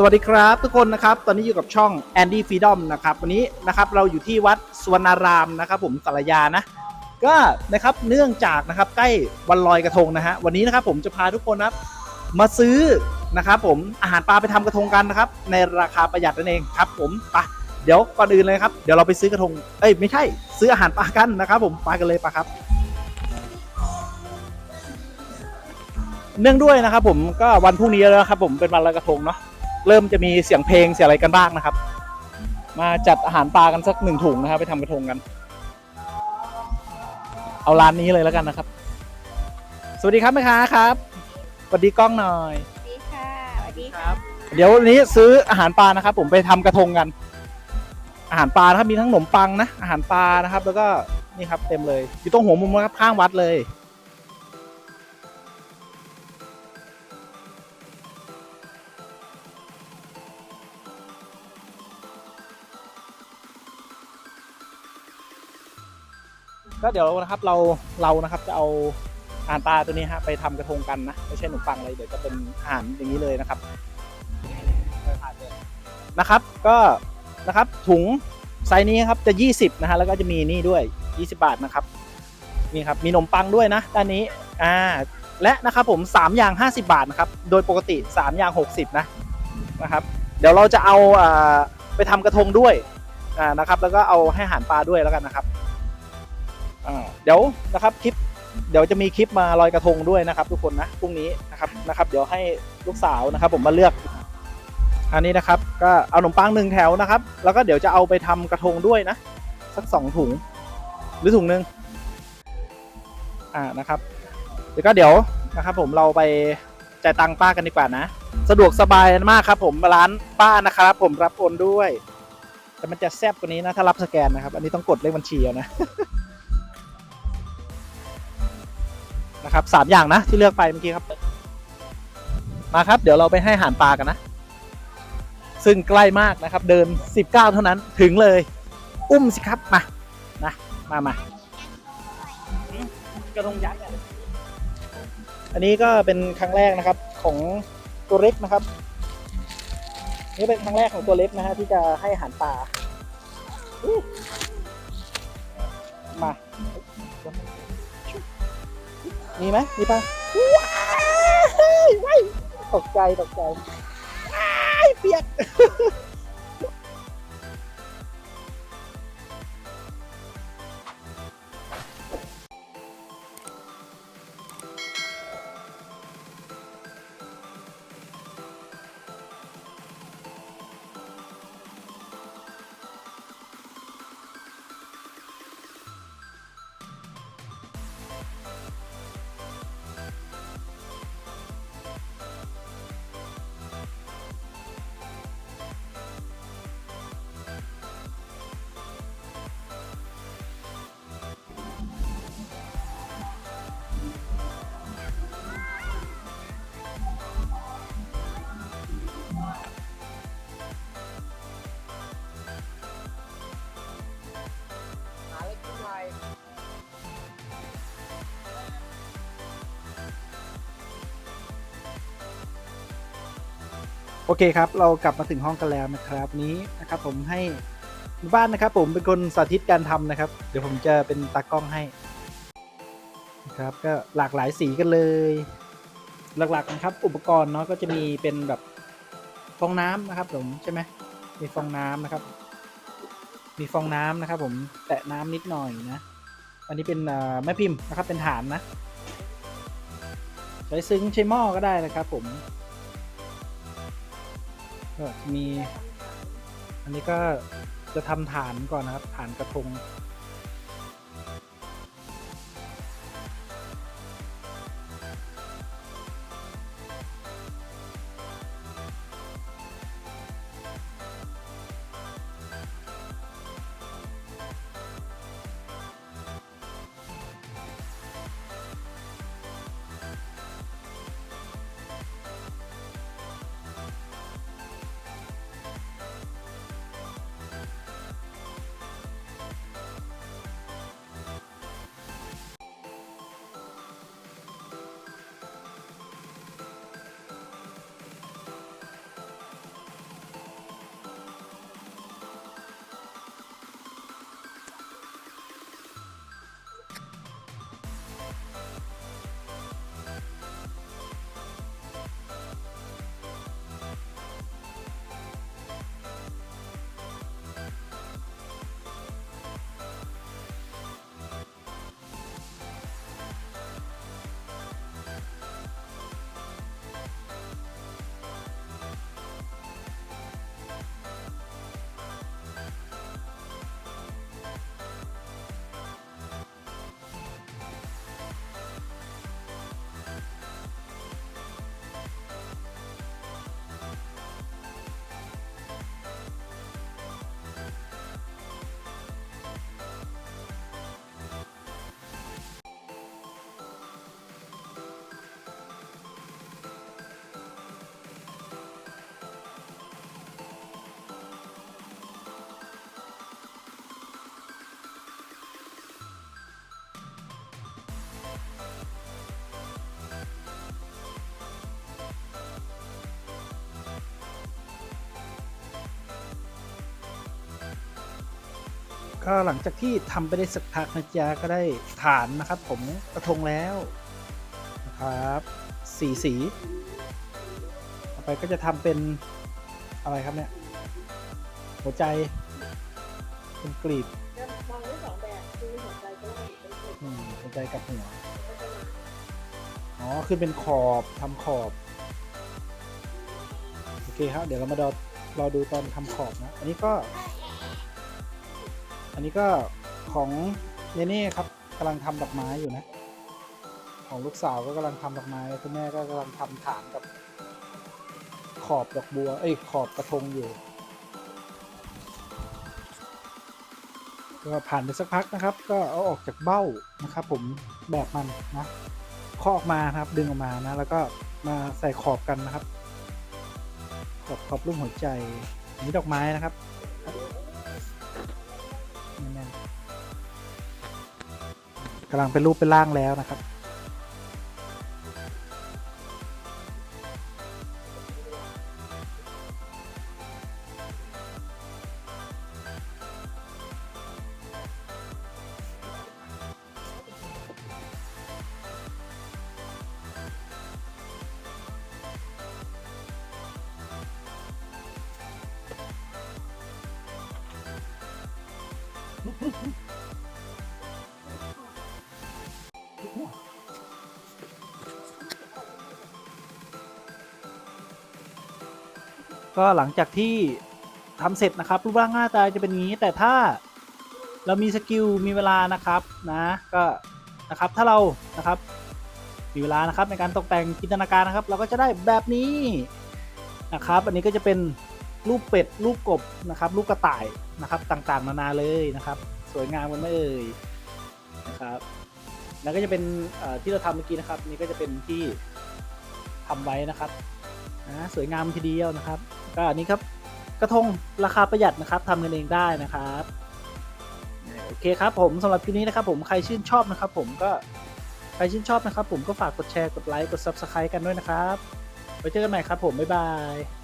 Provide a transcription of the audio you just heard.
สวัสดีครับทุกคนนะครับ ตอนนี้อยู่กับช่อง Andy Freedom นะครับ วันนี้นะครับเราอยู่ที่วัดสวนารามนะครับผมสารยานะ ก็นะครับเนื่องจากนะครับใกล้วันลอยกระทงนะฮะวันนี้นะครับผมจะพาทุกคนนะครับมาซื้อนะครับผมอาหารปลาไปทำกระทงกันนะครับ ในราคาประหยัดนั่นเองครับ ผมไปเดี๋ยวก่อนอื่นเลยครับเดี๋ยวเราไปซื้อกระทงเอ้ยไม่ใช่ ซื้ออาหารปลากันนะครับผมไปกันเลยปะครับเนื่องด้วยนะครับผมก็วันพรุ่งนี้แล้วครับผมเป็นวันลอยกระทงเนาะ เริ่มจะมีเสียงเพลงเสียงอะไรกันบ้างนะครับ มาจัดอาหารปลากันสักหนึ่งถุงนะครับ ไปทำกระทงกัน เอาร้านนี้เลยแล้วกันนะครับ สวัสดีครับแม่ค้าครับสวัสดีกล้องหน่อย สวัสดีค่ะสวัสดีค่ะเดี๋ยววันนี้ซื้ออาหารปลานะครับ ผมไปทำกระทงกัน อาหารปลานะครับมีทั้งขนมปังนะอาหารปลานะครับ แล้วก็นี่ครับเต็มเลย อยู่ตรงหัวมุมนะครับข้างวัดเลย ก็เดี๋ยวนะครับเราเรานะครับจะเอาอาหารปลาตัวนี้ฮะไปทำกระทงกันนะไม่ใช่ขนมปังเลยเดี๋ยวจะเป็นอาหารอย่างนี้เลยนะครับนะครับ ก็นะครับถุงไซส์นี้ครับจะ 20นะฮะแล้วก็จะมีนี่ด้วย 20 บาทนะครับนี่ครับมีขนมปังด้วยนะด้านนี้อ่าและนะครับผม 3 อย่าง 50 บาทนะครับโดยปกติ 3 อย่าง 60 นะนะครับ เดี๋ยวเราจะเอาอไปทำกระทงด้วยอ่านะครับ แล้วก็เอาให้อาหารปลาด้วยแล้วกันนะครับ เดี๋ยวนะครับคลิปเดี๋ยวจะมีคลิปมาลอยกระทงด้วยนะครับ ทุกคนนะพรุ่งนี้นะครับนะครับ เดี๋ยวให้ลูกสาวนะครับ ผมมาเลือก อันนี้นะครับ ก็เอาขนมปังหนึ่งแถวนะครับ แล้วก็เดี๋ยวจะเอาไปทำกระทงด้วยนะสักสองถุง หรือถุงหนึ่งอ่านะครับเดี๋ยวก็เดี๋ยวนะครับ ผมเราไปจ่ายตังค์ป้ากันดีกว่านะ สะดวกสบายมากครับผมร้านป้านะครับ ผมรับโอนด้วย แต่มันจะแซบกว่านี้นะถ้ารับสแกนนะครับ อันนี้ต้องกดเลขบัญชีเอานะ ครับสามอย่างนะที่เลือกไปเมื่อกี้ครับ มาครับ เดี๋ยวเราไปให้อาหารปลากันนะ ซึ่งใกล้มากนะครับ เดิน 19 เท่านั้นถึงเลย อุ้มสิครับมานะมามากระดงยักษ์เนี่ยอันนี้ก็เป็นครั้งแรกนะครับของตัวเล็กนะครับนี่เป็นครั้งแรกของตัวเล็กนะฮะที่จะให้อาหารปลามา มีไหมมีปะว้ายตกใจตกใจว้ายเปียก โอเคครับ เรากลับมาถึงห้องกันแล้วนะครับนี้นะครับผมให้บ้านนะครับ ผมเป็นคนสาธิตการทำนะครับ เดี๋ยวผมจะเป็นตากล้องให้นะครับก็หลากหลายสีกันเลย หลักๆนะครับ อุปกรณ์เนาะก็จะมีเป็นแบบฟองน้ำนะครับผมใช่ไหมมีฟองน้ำนะครับ มีฟองน้ำนะครับ ผมแตะน้ำนิดหน่อยนะอันนี้เป็นแม่พิมพ์นะครับเป็นฐานนะ ใช้ซึ้งใช้หม้อก็ได้นะครับ ผม ก็มี อันนี้ก็จะทำฐานก่อนนะครับฐานกระทง ก็หลังจากที่ทำไปได้สักพักนะจ๊ะก็ได้ฐานนะครับผมกระทงแล้วนะครับสีสี ต่อไปก็จะทำเป็นอะไรครับเนี่ย หัวใจเป็นกลีบมองได้สองแบบคือหัวใจกับหัวอ๋อคือเป็นขอบทำขอบโอเคครับเดี๋ยวเรามาดอรอดูตอนทำขอบนะ อันนี้ก็ อันนี้ก็ของเนเน่ครับกำลังทำดอกไม้อยู่นะ ของลูกสาวก็กำลังทำดอกไม้คุณแม่ก็กำลังทำฐานกับ ขอบดอกบัวเอ้ยขอบกระทงอยู่ก็ผ่านไปสักพักนะครับ ก็เอาออกจากเบ้านะครับ ผมแบบมันนะคาะออกมานะครับดึงออกมานะ แล้วก็มาใส่ขอบกันนะครับ ขอบขอบรูปหัวใจอันนี้ดอกไม้นะครับ กำลังเป็นรูปเป็นร่างแล้วนะครับ ก็หลังจากที่ทำเสร็จนะครับรูปร่างหน้าตาจะเป็นอย่างนี้ แต่ถ้าเรามีสกิลมีเวลานะครับนะก็นะครับถ้าเรานะครับมีเวลานะครับในการตกแต่งจินตนาการนะครับ เราก็จะได้แบบนี้นะครับอันนี้ก็จะเป็นรูปเป็ดรูปกบนะครับรูปกระต่ายนะครับต่างๆ นานาเลยนะครับ สวยงามกันไม่เอ่ยนะครับแล้วก็จะเป็นที่เราทำเมื่อกี้นะครับ นี่ก็จะเป็นที่ทำไว้นะครับ นะสวยงามทีเดียวนะครับก็อันนี้ครับกระทงราคาประหยัดนะครับทำกันเองได้นะครับโอเคครับผมสำหรับคลิปนี้นะครับผมใครชื่นชอบนะครับ ผมก็ใครชื่นชอบนะครับ ผมก็ฝากกดแชร์กดไลค์กด subscribe กันด้วยนะครับไว้เจอกันใหม่ครับผมบ๊ายบาย